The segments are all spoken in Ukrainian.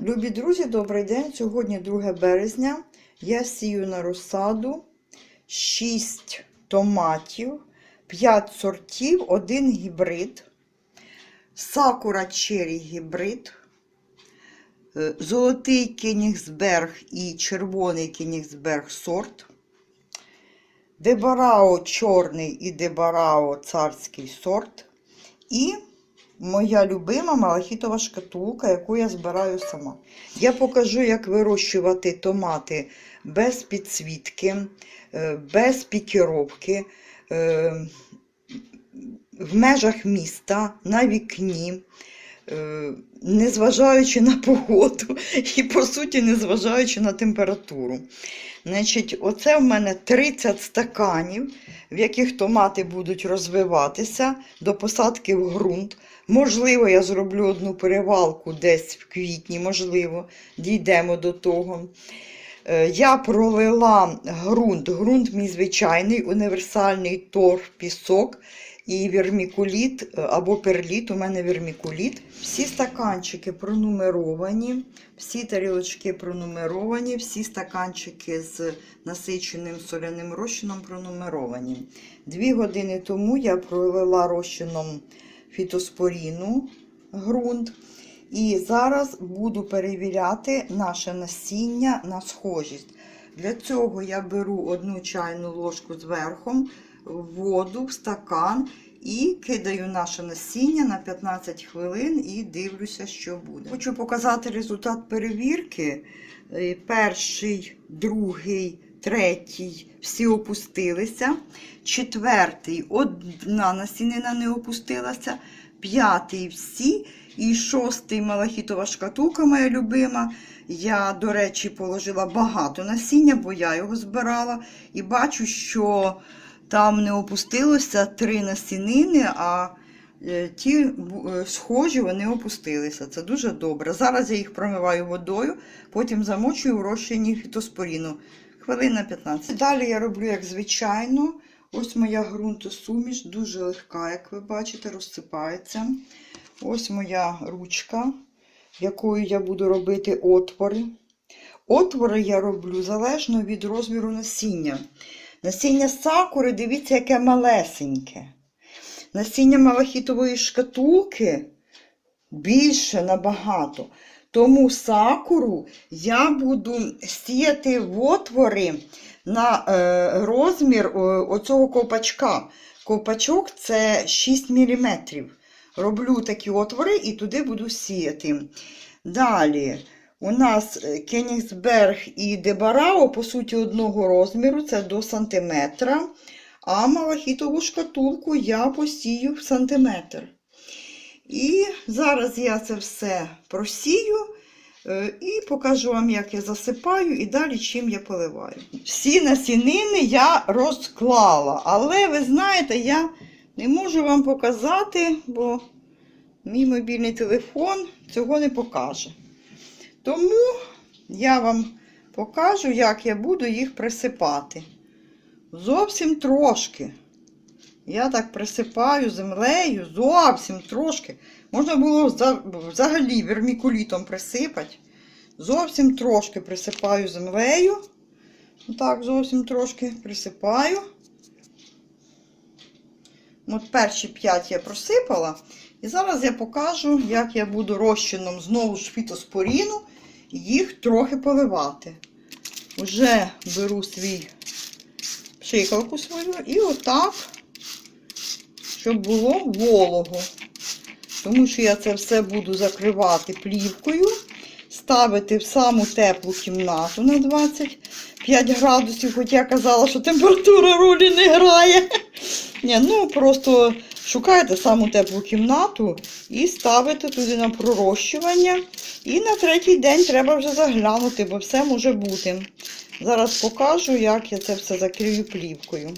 Любі друзі, добрий день. Сьогодні 2 березня. Я сію на розсаду 6 томатів, 5 сортів, 1 гібрид, сакура черрі гібрид, е, золотий Кенігсберг і червоний Кенігсберг сорт, Дебарао чорний і Дебарао царський сорт. І моя любима малахітова шкатулка, яку я збираю сама. Я покажу, як вирощувати томати без підсвітки, е, без пікіровки, е, в межах міста, на вікні, незважаючи на погоду і, по суті, незважаючи на температуру. Значить, оце в мене 30 стаканів, в яких томати будуть розвиватися до посадки в ґрунт. Можливо, я зроблю одну перевалку десь в квітні, можливо, дійдемо до того. Е, Я пролила ґрунт. Ґрунт мій звичайний, універсальний торф, пісок і вермікуліт е, або перліт. У мене вермікуліт. Всі стаканчики пронумеровані, всі тарілочки пронумеровані, всі стаканчики з насиченим соляним розчином пронумеровані. Дві години тому я пролила розчином фітоспоріну ґрунт. І зараз буду перевіряти наше насіння на схожість. Для цього я беру одну чайну ложку з верхом, воду в стакан і кидаю наше насіння на 15 хвилин і дивлюся, що буде. Хочу показати результат перевірки. Е, Перший, другий, третій всі опустилися. Четвертий одна насінина не опустилася. П'ятий всі. І шостий малахітова шкатулка, моя любима. Я, до речі, положила багато насіння, бо я його збирала. І бачу, що там не опустилося три насінини, а е, ті е, схожі вони опустилися. Це дуже добре. Зараз я їх промиваю водою, потім замочую в розчині фітоспоріну. Хвилин на 15. Далі я роблю, як звичайно. Ось моя ґрунтосуміш, дуже легка, як ви бачите, розсипається. Ось моя ручка, якою я буду робити отвори. Отвори я роблю залежно від розміру насіння. Насіння сакури, дивіться, яке малесеньке. Насіння малахітової шкатулки більше набагато. Тому сакуру я буду сіяти в отвори на е, розмір е, оцього ковпачка. Ковпачок це 6 мм. Роблю такі отвори і туди буду сіяти. Далі у нас е, Кенігсберг і Дебарао, по суті, одного розміру, це до сантиметра. А малахітову шкатулку я посію в сантиметр. І зараз я це все просію е, і покажу вам, як я засипаю, і далі чим я поливаю. Всі насінини я розклала, але ви знаєте, я не можу вам показати, бо мій мобільний телефон цього не покаже. Тому я вам покажу, як я буду їх присипати. Зовсім трошки. Я так присипаю землею, зовсім трошки. Можна було взагалі вермікулітом присипати. Зовсім трошки присипаю землею. Так, зовсім трошки присипаю. От перші п'ять я просипала. І зараз я покажу, як я буду розчином знову ж фітоспоріну їх трохи поливати. Уже беру свій пшикалку свою і отак, щоб було волого. Тому що я це все буду закривати плівкою, ставити в саму теплу кімнату на 25 градусів, хоч я казала, що температура ролі не грає. Ні, ну просто шукаєте саму теплу кімнату і ставите туди на пророщування. І на третій день треба вже заглянути, бо все може бути. Зараз покажу, як я це все закрию плівкою.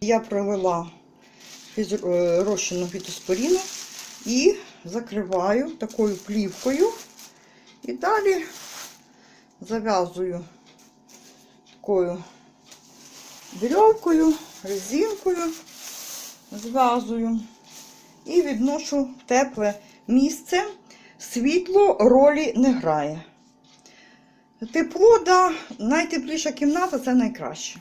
Я пролила е, розчину фітоспоріну і закриваю такою плівкою. І далі зав'язую такою вірьовкою, резинкою зв'язую і відношу в тепле місце. Світло ролі не грає. Тепло, да, найтепліша кімната це найкраще.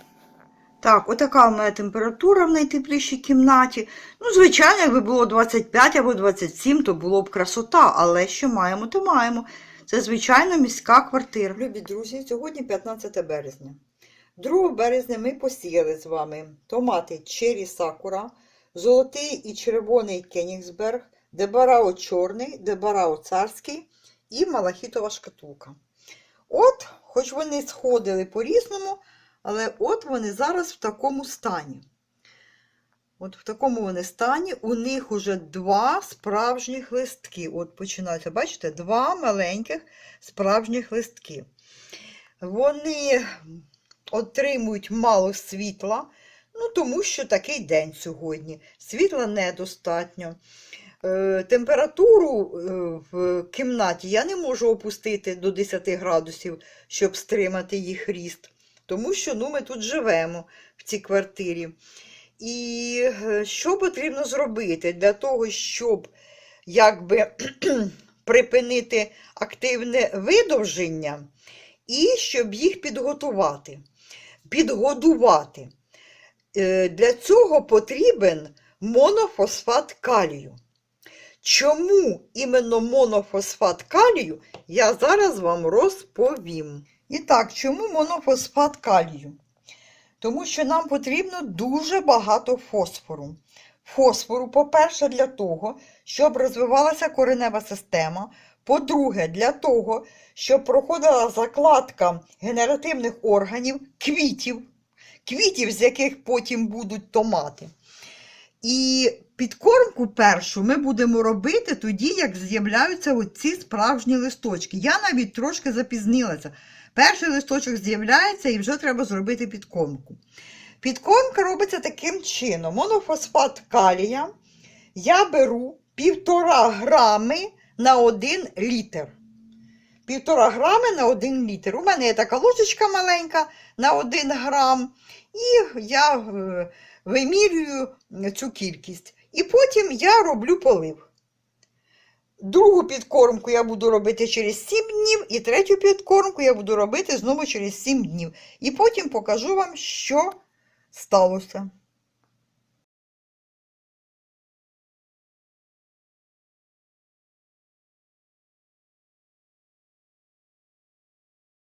Так, отака в мене температура в найтеплішій кімнаті. Ну, звичайно, якби було 25 або 27, то було б красота, але що маємо, то маємо. Це, звичайно, міська квартира. Любі друзі, сьогодні 15 березня. 2 березня ми посіяли з вами томати Чері Сакура, золотий і червоний Кенігсберг, Дебарао чорний, Дебарао царський і малахітова шкатулка. От, хоч вони сходили по-різному, але от вони зараз в такому стані. От в такому вони стані. У них уже два справжніх листки. От починаються, бачите, два маленьких справжніх листки. Вони отримують мало світла, ну тому що такий день сьогодні. Світла недостатньо. Е, Температуру е, в кімнаті я не можу опустити до 10 градусів, щоб стримати їх ріст. Тому що ну, ми тут живемо в цій квартирі. І е, що потрібно зробити для того, щоб якби припинити активне видовження і щоб їх підготувати, підгодувати. Для цього потрібен монофосфат калію. Чому іменно монофосфат калію, я зараз вам розповім. І так, чому монофосфат калію? Тому що нам потрібно дуже багато фосфору. Фосфору, по-перше, для того, щоб розвивалася коренева система. По-друге, для того, щоб проходила закладка генеративних органів, квітів, квітів, з яких потім будуть томати. І підкормку першу ми будемо робити тоді, як з'являються оці справжні листочки. Я навіть трошки запізнилася. Перший листочок з'являється і вже треба зробити підкормку. Підкормка робиться таким чином: монофосфат калія я беру 1,5 грами на 1 літр. Півтора грами на 1 літр. У мене є така ложечка маленька на 1 грам, і я е, вимірюю цю кількість. І потім я роблю полив. Другу підкормку я буду робити через 7 днів, і третю підкормку я буду робити знову через 7 днів. І потім покажу вам, що сталося.